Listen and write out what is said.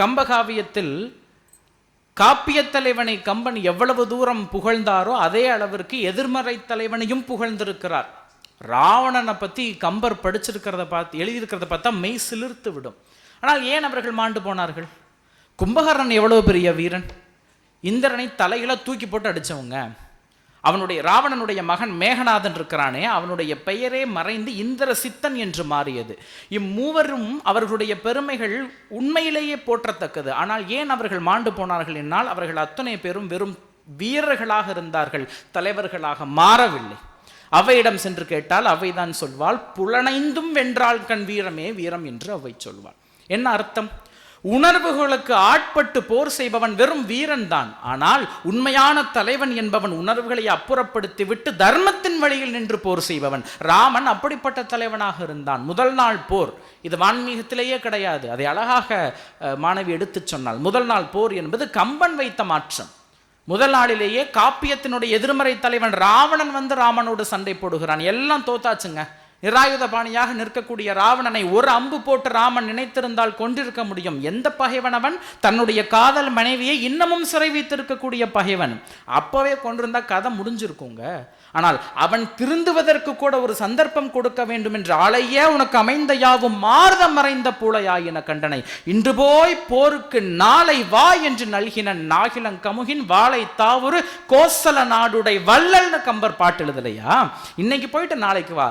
கம்பகாவியத்தில் காப்பியத் தலைவனை கம்பன் எவ்வளவு தூரம் புகழ்ந்தாரோ அதே அளவிற்கு எதிர்மறை தலைவனையும் புகழ்ந்திருக்கிறார். ராவணனை பற்றி கம்பர் படிச்சிருக்கிறத பார்த்து எழுதியிருக்கிறத பார்த்தா மெய் சிலிர்த்து விடும். ஆனால் ஏன் அவர்கள் மாண்டு போனார்கள்? கும்பகரன் எவ்வளோ பெரிய வீரன்? இந்திரனை தலையில தூக்கி போட்டு அடிச்சவங்க. அவனுடைய ராவணனுடைய மகன் மேகநாதன் இருக்கிறானே அவனுடைய பெயரே மறைந்து இந்திர சித்தன் என்று மாறியது. இம்மூவரும் அவர்களுடைய பெருமைகள் உண்மையிலேயே போற்றத்தக்கது. ஆனால் ஏன் அவர்கள் மாண்டு போனார்கள் என்னால் அவர்கள் அத்தனை பேரும் வெறும் வீரர்களாக இருந்தார்கள் தலைவர்களாக மாறவில்லை. அவையிடம் சென்று கேட்டால் அவைதான் சொல்வாள் புலனைந்தும் வென்றால் கண் வீரமே வீரம் என்று அவை சொல்வாள். என்ன அர்த்தம்? உணர்வுகளுக்கு ஆட்பட்டு போர் செய்பவன் வெறும் வீரன் தான் ஆனால் உண்மையான தலைவன் என்பவன் உணர்வுகளை அப்புறப்படுத்தி விட்டு தர்மத்தின் வழியில் நின்று போர் செய்பவன். ராமன் அப்படிப்பட்ட தலைவனாக இருந்தான். முதல் நாள் போர். இது வான்மீகத்திலேயே கிடையாது. அதை அழகாக மாணவி எடுத்துச் சொன்னால் முதல் நாள் போர் என்பது கம்பன் வைத்த மாற்றம். முதல் நாளிலேயே காப்பியத்தினுடைய எதிர்மறை தலைவன் ராவணன் வந்து ராமனோடு சண்டை போடுகிறான். எல்லாம் தோத்தாச்சுங்க. நிராயுத பாணியாக நிற்கக்கூடிய ராவணனை ஒரு அம்பு போட்டு ராமன் நினைத்திருந்தால் கொண்டிருக்க முடியும். எந்த பகைவனவன் தன்னுடைய காதல் மனைவியை இன்னமும் சிறை வைத்திருக்கக்கூடிய பகைவன். அப்பவே கொண்டிருந்தா கதை முடிஞ்சிருக்குங்க. ஆனால் அவன் திருந்துவதற்கு கூட ஒரு சந்தர்ப்பம் கொடுக்க வேண்டும் என்று ஆளையே உனக்கு அமைந்த யாவும் மாறுத மறைந்த பூளையாயின கண்டனை. இன்று போய் போருக்கு நாளை வா என்று நல்கின நாகிலங் கமுகின் வாளை தாவுரு கோசல நாடுடை வள்ளல்னு கம்பர் பாட்டு எழுதலையா? இன்னைக்கு போயிட்டு நாளைக்கு வா.